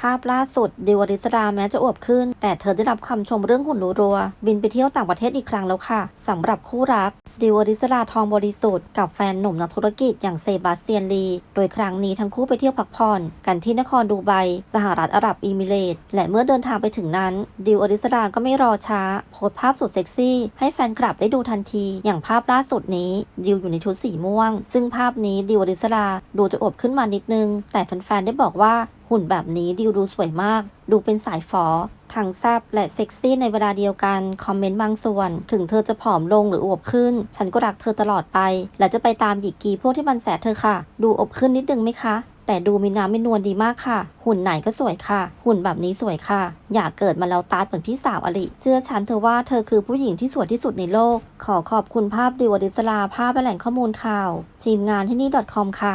ภาพล่าสุดดิวอริสดาแม้จะอวบขึ้น แต่เธอได้รับคำชมเรื่องหุ่นรัวๆบินไปเที่ยวต่างประเทศอีกครั้งแล้วค่ะสำหรับคู่รักดิวอริสดาทองบริสุทธิ์กับแฟนหนุ่มนักธุรกิจอย่างเซบาสเตียนลี โดยครั้งนี้ทั้งคู่ไปเที่ยวพักผ่อน กันที่นครดูไบสหรัฐอาหรับอิมิเรตและเมื่อเดินทางไปถึงนั้นดิวอริสดาก็ไม่รอช้า โพสภาพสุดเซ็กซี่ให้แฟนคลับได้ดูทันที อย่างภาพล่าสุดนี้ดิวอยู่ในชุดสีม่วง ซึ่งภาพนี้ดิวอริสดาดูจะอวบขึ้นมานิดนึง แต่แฟนๆได้บอกว่า หุ่นแบบนี้ดิวดูสวยมาก ดูเป็นสายฝอทั้งแซบและเซ็กซี่ในเวลาเดียวกัน คอมเมนต์บางส่วน ถึงเธอจะผอมลงหรืออวบขึ้น ฉันก็รักเธอตลอดไป และจะไปตามหยิกกีพวกที่มันแสเธอค่ะ ดูอบขึ้นนิดนึงไหมคะ แต่ดูมีน้ำมีนวลดีมากค่ะ หุ่นไหนก็สวยค่ะ หุ่นแบบนี้สวยค่ะ อยากเกิดมาแล้วตาเหมือนพี่สาวอลิเชื่อฉันเธอว่าเธอคือผู้หญิงที่สวยที่สุดในโลก ขอขอบคุณภาพดิวอดิสลาภาพและแหล่งข้อมูลข่าว ทีมงานที่นี่ .com ค่ะ